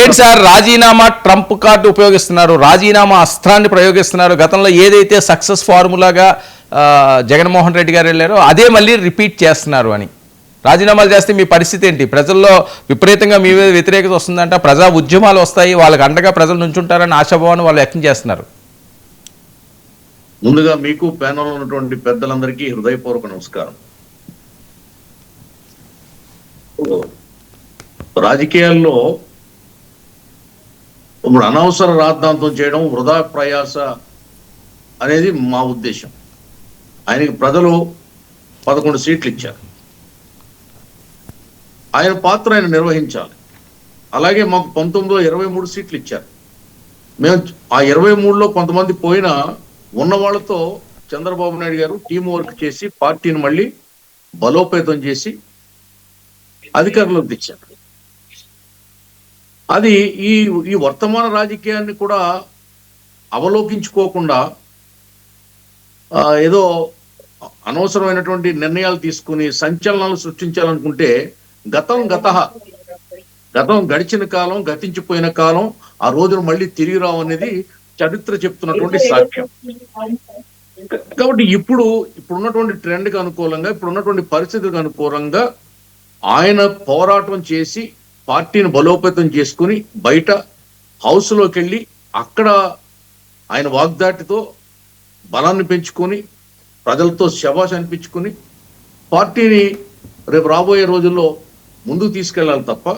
ఏంటి సార్ రాజీనామా Trump card ఉపయోగిస్తున్నారు రాజీనామా అస్త్రాన్ని ప్రయోగిస్తున్నారు గతంలో ఏదైతే సక్సెస్ ఫార్ములాగా జగన్మోహన్ రెడ్డి గారు వెళ్ళారో అదే మళ్ళీ రిపీట్ చేస్తున్నారు అని. రాజీనామాలు చేస్తే మీ పరిస్థితి ఏంటి? ప్రజల్లో విపరీతంగా మీ మీద వ్యతిరేకత వస్తుందంట ప్రజా ఉద్యమాలు వస్తాయి వాళ్ళకి అండగా ప్రజలు నుంచుంటారని ఆశాభావాన్ని వాళ్ళు వ్యక్తం చేస్తున్నారు. ముందుగా మీకు ప్యానల్ ఉన్నటువంటి పెద్దలందరికీ హృదయపూర్వక నమస్కారం. రాజకీయాల్లో ఇప్పుడు అనవసర రాద్ధాంతం చేయడం వృధా ప్రయాస అనేది మా ఉద్దేశం. ఆయనకి ప్రజలు పదకొండు సీట్లు ఇచ్చారు. ఆయన పాత్ర ఆయన నిర్వహించాలి. అలాగే మాకు పంతొమ్మిదిలో ఇరవై మూడు సీట్లు ఇచ్చారు. మేము ఆ ఇరవై మూడులో కొంతమంది పోయినా ఉన్న వాళ్ళతో చంద్రబాబు నాయుడు గారు టీం వర్క్ చేసి పార్టీని మళ్ళీ బలోపేతం చేసి అధికారంలోకి తెచ్చారు. అది ఈ ఈ వర్తమాన రాజకీయాన్ని కూడా అవలోకించుకోకుండా ఏదో అనవసరమైనటువంటి నిర్ణయాలు తీసుకుని సంచలనాలు సృష్టించాలనుకుంటే గతం గత. గతం గడిచిన కాలం గతించిపోయిన కాలం ఆ రోజును మళ్ళీ తిరిగి రావు అనేది చరిత్ర చెప్తున్నటువంటి సాక్ష్యం. కాబట్టి ఇప్పుడు ఇప్పుడున్నటువంటి ట్రెండ్కి అనుకూలంగా ఇప్పుడున్నటువంటి పరిస్థితులకు అనుకూలంగా ఆయన పోరాటం చేసి పార్టీని బలోపేతం చేసుకుని బయట హౌస్లోకి వెళ్ళి అక్కడ ఆయన వాగ్దాటితో బలాన్ని పెంచుకొని ప్రజలతో శబాష్ అనిపించుకుని పార్టీని రేపు రాబోయే రోజుల్లో ముందుకు తీసుకెళ్ళాలి తప్ప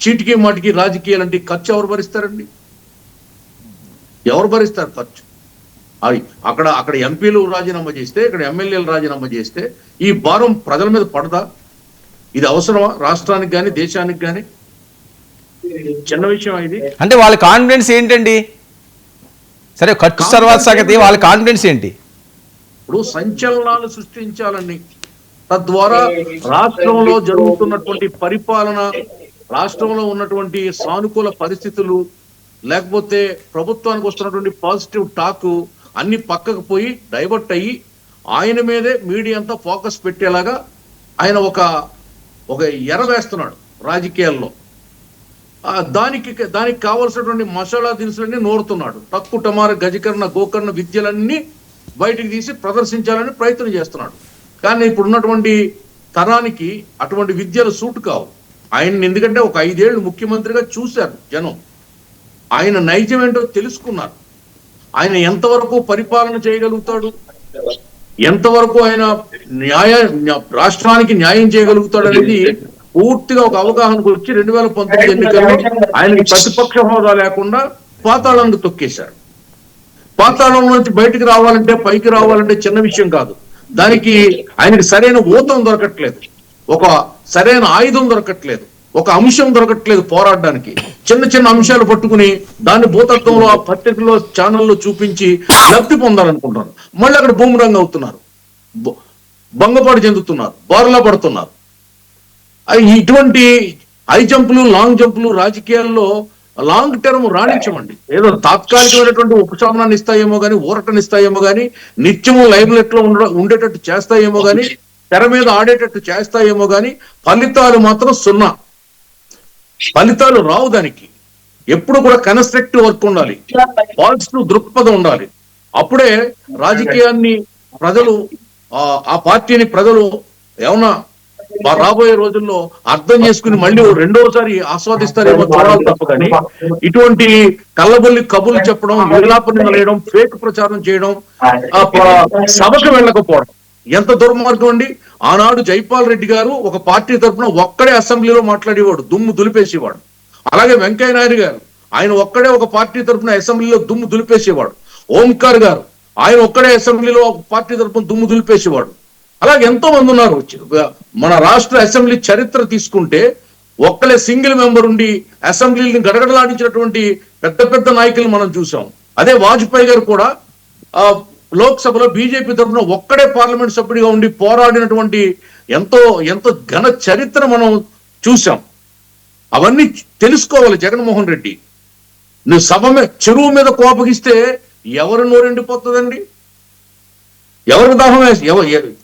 చీటికి మాటికి రాజకీయాలు అంటే ఖర్చు ఎవరు భరిస్తారండి? ఎవరు భరిస్తారు ఖర్చు? అవి అక్కడ అక్కడ ఎంపీలు రాజీనామా చేస్తే ఇక్కడ ఎమ్మెల్యేలు రాజీనామా చేస్తే ఈ భారం ప్రజల మీద పడదా? ఇది అవసరమా? రాష్ట్రానికి కానీ దేశానికి కానీ చిన్న విషయం ఇది. అంటే వాళ్ళ కాన్ఫిడెన్స్ ఏంటండి? సరే ఖర్చు తర్వాత సంగతి వాళ్ళ కాన్ఫిడెన్స్ ఏంటి? ఇప్పుడు సంచలనాలు సృష్టించాలని తద్వారా రాష్ట్రంలో జరుగుతున్నటువంటి పరిపాలన రాష్ట్రంలో ఉన్నటువంటి సానుకూల పరిస్థితులు లేకపోతే ప్రభుత్వానికి వస్తున్నటువంటి పాజిటివ్ టాక్ అన్ని పక్కకు పోయి డైవర్ట్ అయ్యి ఆయన మీదే మీడియా అంతా ఫోకస్ పెట్టేలాగా ఆయన ఒక ఒక ఎర వేస్తున్నాడు రాజకీయాల్లో. దానికి దానికి కావలసినటువంటి మసాలా దినుసులన్నీ నోరుతున్నాడు. టక్కు టమార గజకర్ణ గోకర్ణ విద్యలన్నీ బయటికి తీసి ప్రదర్శించాలని ప్రయత్నం చేస్తున్నాడు. కానీ ఇప్పుడు ఉన్నటువంటి తరానికి అటువంటి విద్యలు సూట్ కావు. ఆయన ఎందుకంటే ఒక ఐదేళ్ళు ముఖ్యమంత్రిగా చూశారు జనం. ఆయన నైజం ఏంటో తెలుసుకున్నారు. ఆయన ఎంతవరకు పరిపాలన చేయగలుగుతాడు? ఎంతవరకు ఆయన న్యాయ రాష్ట్రానికి న్యాయం చేయగలుగుతాడు అనేది పూర్తిగా ఒక అవగాహనకు వచ్చి రెండు వేల పంతొమ్మిది ఎన్నికల్లో ఆయనకి ప్రతిపక్ష హోదా లేకుండా పాతాళానికి తొక్కేశాడు పాతాళం నుంచి బయటికి రావాలంటే పైకి రావాలంటే చిన్న విషయం కాదు. దానికి ఆయనకి సరైన ఊతం దొరకట్లేదు. ఒక సరైన ఆయుధం దొరకట్లేదు. ఒక అంశం దొరకట్లేదు పోరాడడానికి. చిన్న చిన్న అంశాలు పట్టుకుని దాన్ని భూతత్వంలో ఆ పత్రికలో ఛానల్లో చూపించి లబ్ధి పొందాలనుకుంటున్నారు. మళ్ళీ అక్కడ బూమరంగ్ అవుతున్నారు. భంగపాటు చెందుతున్నారు. బోర్లా పడుతున్నారు. ఇటువంటి హై జంపులు లాంగ్ జంపులు రాజకీయాల్లో లాంగ్ టర్మ్ రాణించమండి. ఏదో తాత్కాలికమైనటువంటి ఉపశమనాన్ని ఇస్తాయేమో కానీ ఊరటనిస్తాయేమో కానీ నిత్యము లైమ్లెట్లో ఉండ ఉండేటట్టు చేస్తాయేమో కానీ తెర మీద ఆడేటట్టు చేస్తాయేమో కానీ ఫలితాలు మాత్రం సున్నా. ఫలితాలు రావు దానికి. ఎప్పుడు కూడా కన్స్ట్రక్టివ్ వర్క్ ఉండాలి. పాజిటివ్ దృక్పథం ఉండాలి. అప్పుడే రాజకీయాన్ని ప్రజలు ఆ పార్టీని ప్రజలు ఏమన్నా రాబోయే రోజుల్లో అర్థం చేసుకుని మళ్ళీ రెండోసారి ఆస్వాదిస్తారేమో చూడాలి తప్ప కానీ ఇటువంటి కళ్ళబొల్లి కబుర్లు చెప్పడం విలాపన వేయడం ఫేక్ ప్రచారం చేయడం సభకు వెళ్ళకపోవడం. ఎంత దుర్మార్గం అండి? ఆనాడు జైపాల్ రెడ్డి గారు ఒక పార్టీ తరఫున ఒక్కడే అసెంబ్లీలో మాట్లాడేవాడు దుమ్ము దులిపేసేవాడు. అలాగే వెంకయ్య నాయుడు గారు ఆయన ఒక్కడే ఒక పార్టీ తరఫున అసెంబ్లీలో దుమ్ము దులిపేసేవాడు. ఓంకార్ గారు ఆయన ఒక్కడే అసెంబ్లీలో ఒక పార్టీ తరఫున దుమ్ము దులిపేసేవాడు. అలాగే ఎంతో మంది ఉన్నారు మన రాష్ట్ర అసెంబ్లీ చరిత్ర తీసుకుంటే ఒక్కలే సింగిల్ మెంబర్ ఉండి అసెంబ్లీని గడగడలాడించినటువంటి పెద్ద పెద్ద నాయకులు మనం చూసాం. అదే వాజ్పేయి గారు కూడా లోక్సభలో బీజేపీ తరఫున ఒక్కడే పార్లమెంట్ సభ్యుడిగా ఉండి పోరాడినటువంటి ఎంతో ఎంతో ఘన చరిత్ర మనం చూసాం అవన్నీ తెలుసుకోవాలి జగన్మోహన్ రెడ్డి. నువ్వు సభ చెరువు మీద కోపగిస్తే ఎవరు నోరెండిపోతుందండి ఎవరు దాహం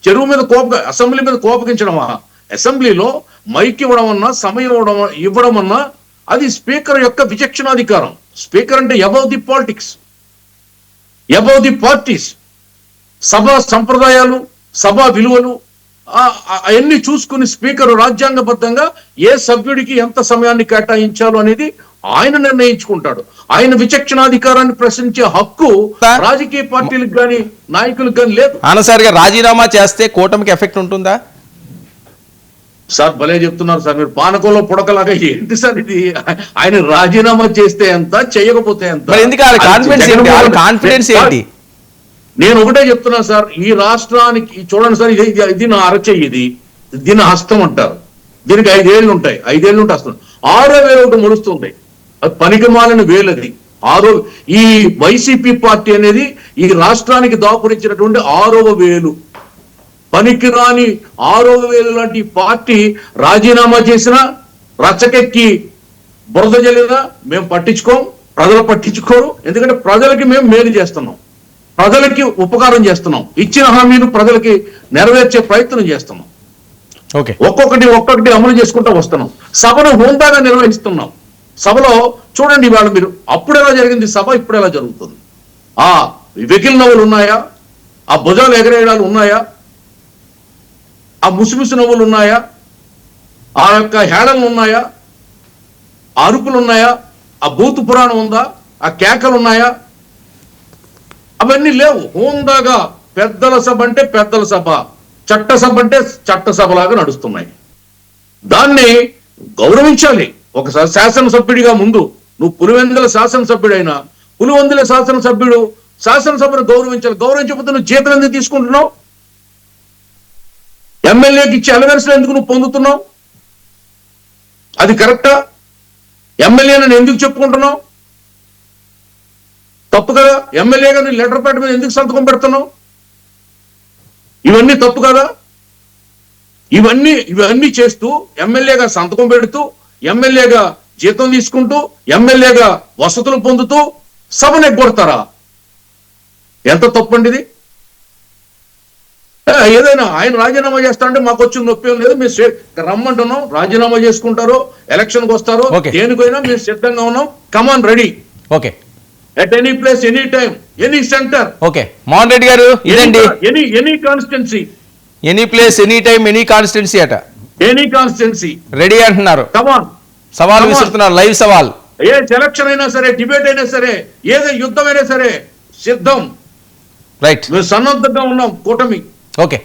చెరువు మీద కోప అసెంబ్లీ మీద కోపగించడమా? అసెంబ్లీలో మైక్ ఇవ్వడం అన్నా సమయం ఇవ్వడం ఇవ్వడం అన్నా అది స్పీకర్ యొక్క విచక్షణాధికారం. స్పీకర్ అంటే above the politics above the parties సభ సంప్రదాయాలు సభా విలువలు అవన్నీ చూసుకుని స్పీకర్ రాజ్యాంగబద్ధంగా ఏ సభ్యుడికి ఎంత సమయాన్ని కేటాయించాలో అనేది ఆయన నిర్ణయించుకుంటాడు. ఆయన విచక్షణాధికారాన్ని ప్రశ్నించే హక్కు రాజకీయ పార్టీలకు కానీ నాయకులకు కానీ లేదు. ఆనసారిగా రాజీనామా చేస్తే కూటమికి ఎఫెక్ట్ ఉంటుందా? సార్ భలే చెప్తున్నారు సార్ మీరు పానకంలో పుడకలాగా ఏంటి సార్ ఇది? ఆయన రాజీనామా చేస్తే ఎంత చేయకపోతే ఎంత? కాన్ఫిడెన్స్ ఏంటి? కాన్ఫిడెన్స్ ఏంటి? నేను ఒకటే చెప్తున్నా సార్ ఈ రాష్ట్రానికి చూడండి సార్ ఇది ఇది- నా అరచెయ్యి ఇది. దీని హస్తం అంటారు. దీనికి ఐదేళ్ళు ఉంటాయి. ఐదేళ్ళు ఉంటే హస్తం. ఆరో వేలు ఒకటి ముడుస్తుంది. అది పనికి మాలిన వేలది ఆరో ఈ వైసీపీ పార్టీ అనేది ఈ రాష్ట్రానికి దాపురించినటువంటి ఆరవ వేలు. పనికిరాని ఆరో వేలు లాంటి పార్టీ రాజీనామా చేసిన రచ్చకెక్కి బురద జల్లినా మేము పట్టించుకోం ప్రజలు పట్టించుకోరు. ఎందుకంటే ప్రజలకి మేము మేలు చేస్తున్నాం. ప్రజలకి ఉపకారం చేస్తున్నాం. ఇచ్చిన హామీలు ప్రజలకి నెరవేర్చే ప్రయత్నం చేస్తున్నాం. ఓకే. ఒక్కొక్కటి ఒక్కొక్కటి అమలు చేసుకుంటూ వస్తున్నాం. సభను హోందాగా నిర్వహిస్తున్నాం. సభలో చూడండి ఇవాళ మీరు అప్పుడు ఎలా జరిగింది? సభ ఇప్పుడు ఎలా జరుగుతుంది? ఆ వెకిల్ నవ్వులు ఉన్నాయా? ఆ భుజాలు ఎగరేయడాలు ఉన్నాయా? ఆ ముసిముసి నవ్వులు ఉన్నాయా? ఆ యొక్క హేళనలు ఉన్నాయా? అరుపులు ఉన్నాయా? ఆ బూతు పురాణం ఉందా? ఆ కేకలు ఉన్నాయా? అవన్నీ లేవు. హోందాగా పెద్దల సభ అంటే పెద్దల సభ చట్ట సభ అంటే చట్టసభలాగా నడుస్తున్నాయి. దాన్ని గౌరవించాలి. ఒకసారి శాసనసభ్యుడిగా ముందు నువ్వు పులివెందుల శాసనసభ్యుడైనా పులివెందుల శాసనసభ్యుడు శాసనసభను గౌరవించాలి. గౌరవించకపోతే నువ్వు జీతం ఎందుకు తీసుకుంటున్నావు? ఎమ్మెల్యేకి ఇచ్చే అలవెన్స్లు ఎందుకు నువ్వు పొందుతున్నావు? అది కరెక్టా? ఎమ్మెల్యేనని ఎందుకు చెప్పుకుంటున్నావు? తప్పు కదా? ఎమ్మెల్యేగా నీ లెటర్ ప్యాడ్ మీద ఎందుకు సంతకం పెడుతున్నావు? ఇవన్నీ తప్పు కదా? ఇవన్నీ ఇవన్నీ చేస్తూ ఎమ్మెల్యేగా సంతకం పెడుతూ ఎమ్మెల్యేగా జీతం తీసుకుంటూ ఎమ్మెల్యేగా వసతులు పొందుతూ సభను ఎగ్గొడతారా ఎంత తప్పండి ఇది? ఏదైనా ఆయన రాజీనామా చేస్తా అంటే మాకు వచ్చిన నొప్పి లేదు. మేము స్వే- రమ్మంటున్నాం. రాజీనామా చేసుకుంటారు ఎలక్షన్కి వస్తారు. దేనికైనా మేము సిద్ధంగా ఉన్నాం. Come on ready okay. At any place any time any centre okay Mohan Reddy గారు ఇదండి. Any any constituency any place any time any constituency అట. ఎనీ కాన్స్టిట్యున్సీ రెడీ అంటున్నారు. కమాన్ సవాల్. విసురుతున్నారు. లైవ్ సవాల్. ఏ సెలక్షన్ అయినా సరే డిబేట్ అయినా సరే ఏదో యుద్ధం అయినా సరే సిద్ధం. రైట్ సన్నద్ధంగా ఉన్నాం కూటమి. ఓకే